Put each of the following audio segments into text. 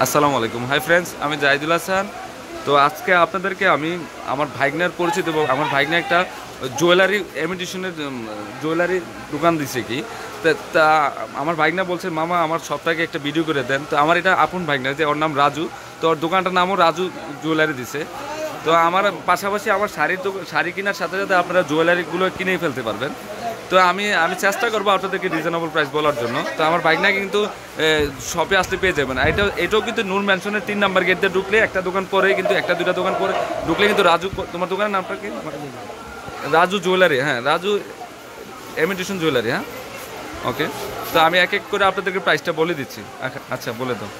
আসসালামু আলাইকুম। Hi friends আমি জাহিদুল হাসান। তো আজকে আপনাদেরকে আমি আমার ভাইগনার পরিচিত এবং আমার ভাইগনা একটা জুয়েলারি এমিটেশনের জুয়েলারি দোকান দিছে কি। তা- আমার ভাইগনা বলছে, মামা, আমার সপ্তাহে একটা ভিডিও করে দেন। তো আমার এটা আপন ভাইগনা যে ওর নাম রাজু। তো ওর দোকানটার নামও রাজু জুয়েলারি দিছে। তো আমার পাশাপাশি আমার শাড়ির শাড়ি কেনার সাথে সাথে আপনারা জুয়েলারিগুলো কিনেই ফেলতে পারবেন। তো আমি আমি চেষ্টা করব আপনাদেরকে রিজনেবল প্রাইস বলার জন্য। তো আমার বাইক না কিন্তু শপে আসতে পেয়ে যাবেন। এটা এটাও কিন্তু নূর ম্যানশনের তিন নাম্বার গেট দিয়ে ঢুকলে একটা দোকান পরে কিন্তু একটা দুটা দোকান পরে ঢুকলে কিন্তু রাজু তোমার দোকানের নামটা কি? রাজু জুয়েলারি হ্যাঁ রাজু এমিটেশন জুয়েলারি হ্যাঁ? ওকে তো আমি এক এক করে আপনাদেরকে প্রাইসটা বলে দিচ্ছি। আচ্ছা, আচ্ছা বলে দাও।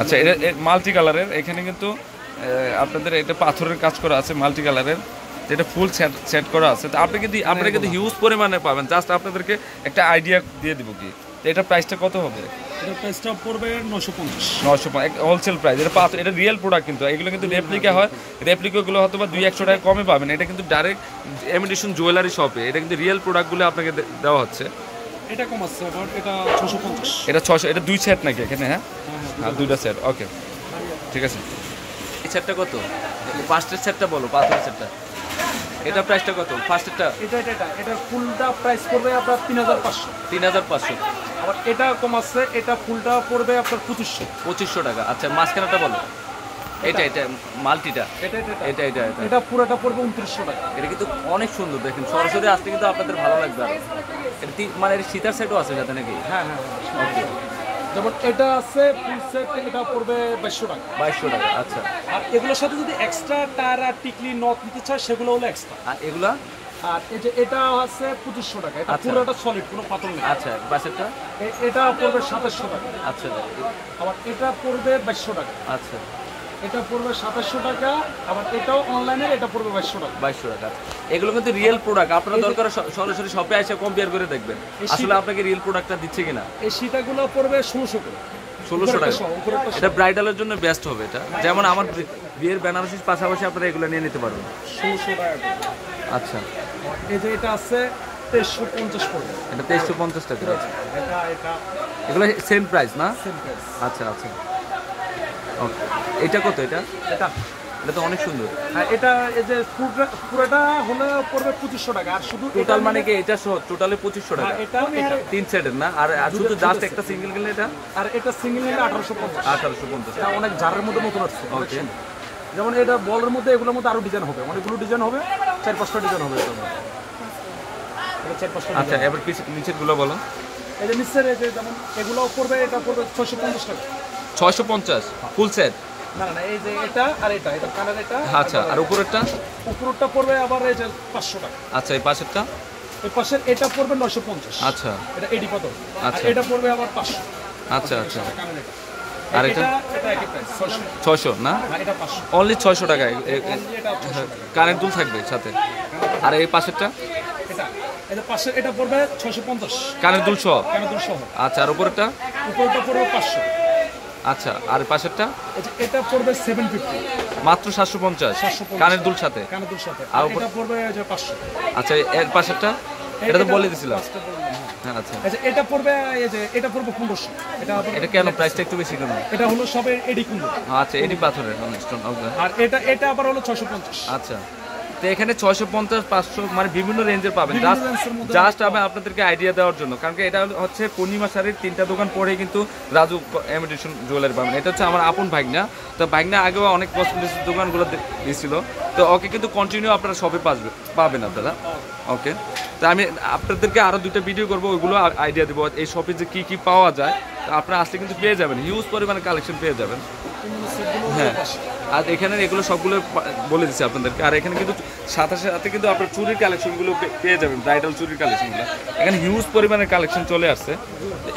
আচ্ছা এটা মাল্টি কালারের এখানে কিন্তু আপনাদের এটা পাথরের কাজ করা আছে মাল্টি কালারের যেটা ফুল সেট সেট করা আছে। তো আপনি কিন্তু আপনারা কিন্তু হিউজ পরিমাণে পাবেন। জাস্ট আপনাদেরকে একটা আইডিয়া দিয়ে দিব কি? এটা প্রাইসটা কত হবে? এটার প্রাইসটা পড়বে নশো পঞ্চাশ। নশো হোলসেল প্রাইস এটা পাথর এটা রিয়েল প্রোডাক্ট কিন্তু। এগুলো কিন্তু রেপ্লিকা হয়। রেপ্লিকাগুলো হয়তো বা দুই একশো টাকা কমে পাবেন। এটা কিন্তু ডাইরেক্ট এমিটেশন জুয়েলারি শপে এটা কিন্তু রিয়েল প্রোডাক্টগুলো আপনাকে দেওয়া হচ্ছে। এটা কম আছে এটা ছশো পঞ্চাশ। এটা ছশো এটা দুই সেট নাকি এখানে হ্যাঁ? হ্যাঁ দুইটা সেট ওকে ঠিক আছে। এই সেটটা কত? ফার্স্টের সেটটা বলো পাথরের সেটটা এটা প্রাইসটা কত? এটা এটা এটা। ফুলটা প্রাইস পড়বে আপনার তিন হাজার পাঁচশো। তিন হাজার পাঁচশো। আবার এটা কম আছে এটা ফুলটা পড়বে আপনার পঁচিশশো। পঁচিশশো টাকা। আচ্ছা মাঝখানেটা বলো। এটা এটা মাল্টিটা। এটা এটা এটা। এটা পুরোটা পড়বে উনত্রিশশো টাকা। এটা কিন্তু অনেক সুন্দর দেখেন। সরাসরি আসলে কিন্তু আপনাদের ভালো লাগবে আরও। মানে সীতার সেটও আছে সাথে নাকি? হ্যাঁ হ্যাঁ হ্যাঁ। ওকে যেমন এটা আছে ফুল সেট এটা পড়বে বাইশশো টাকা। বাইশশো টাকা আচ্ছা। আর এগুলোর সাথে যদি এক্সট্রা টায়ার আর টিকলি নথ নিতে চায় সেগুলো হলো এক্সট্রা আর এগুলা? আর এই যে এটা আছে পঁচিশশো টাকা এটা আচ্ছা। পুরোটা সলিড কোনো পাথর নেই। আচ্ছা বাসেরটা? এটা পড়বে সাতাশশো টাকা। আচ্ছা। আবার এটা পড়বে বাইশশো টাকা। আচ্ছা। এটা পড়বে সাতাশশো টাকা আবার এটাও অনলাইনে এটা পড়বে বাইশশো টাকা। বাইশশো টাকা। এগুলো কিন্তু রিয়েল প্রোডাক্ট আপনার দরকার সরাসরি শপে এসে কম্পেয়ার করে দেখবেন। আসলে আপনাকে রিয়েল প্রোডাক্টটা দিচ্ছে কিনা? এই সীতাগুলো পড়বে ষোলোশো করে। ষোলোশো টাকা। এটা ব্রাইডালের জন্য বেস্ট হবে এটা। যেমন আমার বিয়ের বেনারসির পাশাপাশি আপনারা এগুলো নিয়ে নিতে পারবেন। ষোলোশো টাকা আচ্ছা। এই যে এটা আছে তেইশশো পঞ্চাশ পড়বে। এটা তেইশশো পঞ্চাশ টাকা। এগুলো সেম প্রাইস না? সেম প্রাইস আচ্ছা আচ্ছা। ওকে এটা কত এটা? এটা এটা তো অনেক সুন্দর। আর এটা এই যে পুরোটা- হলে পড়বে পঁচিশশো টাকা আর শুধু টোটাল মানে কি এটা সহ টোটালে পঁচিশশো টাকা? হ্যাঁ, এটা তিন সেটের না? আর আর শুধু জাস্ট একটা সিঙ্গেল গেলে এটা? আর এটা সিঙ্গেল নিলে আঠারোশো পঞ্চাশ। আঠারোশো পঞ্চাশ। এটা অনেক জারের মধ্যে নতুন আসছে. সুন্দর। যেমন এটা বলের মধ্যে এগুলোর মধ্যে আরও ডিজাইন হবে অনেকগুলো ডিজাইন হবে চার পাঁচটা ডিজাইন হবে আচ্ছা এবার নিচেরগুলো বলো। এই যে নিচের এই যে যেমন এগুলো পড়বে এটা পড়বে ছয়শো পঞ্চাশ টাকা। ছয়শো পঞ্চাশ ফুল সেট না না এই যে এটা আর এটা এটা কালার এটা আচ্ছা আর উপরেরটা? উপরটা পড়বে আবার এই যে পাঁচশো টাকা। আচ্ছা এই পাশেরটা? এই পাশের এটা পড়বে নশো পঞ্চাশ। আচ্ছা। এটা এডি কত? আচ্ছা। এটা পড়বে আবার পাঁচশো। আচ্ছা আচ্ছা। আর এটা? ছয়শো। না? হ্যাঁ অনলি ছয়শো টাকায় ছয়শো কারেন্ট দুল থাকবে সাথে। আর এই পাশেরটা? এটা এটা পাশের এটা পড়বে ছয়শো পঞ্চাশ। কানের দুল সহ? কেন দূর সহ। আচ্ছা আর উপরেরটা? উপরটা পড়বে পাঁচশো। আচ্ছা আর পাশেরটা? এটা পড়বে সেভেন ফিফটি মাত্র 750 কানের দুল সাথে? কানাদুর সাথে। আর এটা পড়বে যে পাঁচশো। আচ্ছা এর পাশেরটা? এটা তো বলে দিছিলাম। হ্যাঁ। আচ্ছা। আচ্ছা এটা পড়বে এই যে এটা পড়বে পনেরোশো। এটা এটা কেন প্রাইসটা একটু বেশি কেন? এটা হলো সবে এডি কুন্দু আচ্ছা এটি পাথরের ওকে আর এটা এটা আবার হলো ছয়শো পঞ্চাশ। আচ্ছা। তো এখানে ছয়শো পঞ্চাশ পাঁচশো মানে বিভিন্ন রেঞ্জের পাবেন। জাস্ট জাস্ট আমি আপনাদেরকে আইডিয়া দেওয়ার জন্য। কারণ কি এটা হচ্ছে পূর্ণিমা শাড়ির তিনটা দোকান পরে কিন্তু রাজু এমিটেশন জুয়েলারি পাবেন। এটা হচ্ছে আমার আপন ভাগনা। তো ভাগনা আগেও অনেক কসমেটিক্স দোকানগুলো দিয়েছিল তো ওকে কিন্তু কন্টিনিউ আপনারা সবে পাসবে পাবেন আপনারা। ওকে তো আমি আপনাদেরকে আরও দুটো ভিডিও করব ওইগুলো আইডিয়া দেবো। এই শপে যে কী কী পাওয়া যায় আপনারা আসলে কিন্তু পেয়ে যাবেন হিউজ পরিমাণে কালেকশন পেয়ে যাবেন। হ্যাঁ আর এখানে এগুলো সবগুলো বলে দিচ্ছি আপনাদেরকে। আর এখানে কিন্তু সাথে সাথে কিন্তু আপনার চুরির কালেকশনগুলো পেয়ে যাবেন ব্রাইডাল চুরির কালেকশনগুলো এখানে হিউজ পরিমাণের কালেকশন চলে আসছে।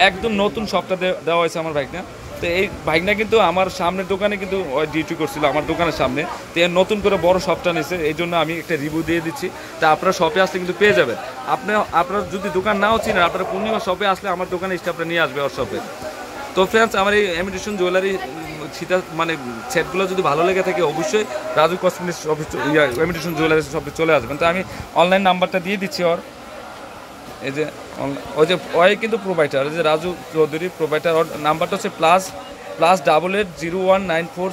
একদম নতুন সবটা দেওয়া হয়েছে আমার বাইকটা তো এই বাইকটা কিন্তু আমার সামনের দোকানে কিন্তু ডিউটি করছিল আমার দোকানের সামনে। তো এর নতুন করে বড় শপটা নিয়েছে এই জন্য আমি একটা রিভিউ দিয়ে দিচ্ছি। তা আপনারা শপে আসলে কিন্তু পেয়ে যাবেন। আপনি, আপনার যদি দোকান নাও চিনেন, আপনারা পূর্ণিমা শপে আসলে আমার দোকানে স্টাফটা নিয়ে আসবে ওর শপে তো ফ্রেন্ডস আমার এই এমিটেশন জুয়েলারি সেটা মানে সেটগুলো যদি ভালো লেগে থাকে, অবশ্যই Raju cosmetics office imitation jewellery শপে চলে আসবেন। তো আমি অনলাইন নাম্বারটা দিয়ে দিচ্ছি ওর। এই যে ওই যে ওয়াই কিন্তু প্রোভাইডার যে রাজু চৌধুরী প্রোভাইডার ওর নাম্বারটা হচ্ছে plus plus double eight zero one nine four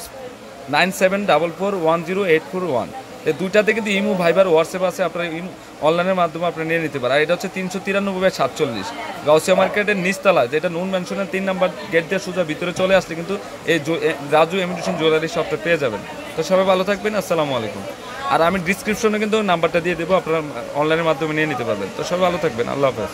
nine seven double four one zero eight four one এই দুইটাতে কিন্তু ইমো, ভাইবার, হোয়াটসঅ্যাপ আছে, আপনার ইমো অনলাইনের মাধ্যমে আপনি নিয়ে নিতে পারেন। আর এটা হচ্ছে তিনশো তিরানব্বই বাই সাতচল্লিশ। গাউসিয়া মার্কেটের নিচতলা যেটা নুন ম্যানশনের তিন নাম্বার গেট দিয়ে সোজা ভিতরে চলে আসলে কিন্তু এই রাজু এমিটেশন জুয়েলারি শপটা পেয়ে যাবেন। তো সবাই ভালো থাকবেন, আসসালামু আলাইকুম। আর আমি ডিসক্রিপশনে কিন্তু নাম্বারটা দিয়ে দেবো, আপনারা অনলাইনের মাধ্যমে নিয়ে নিতে পারবেন। তো সবাই ভালো থাকবেন, আল্লাহ হাফেজ।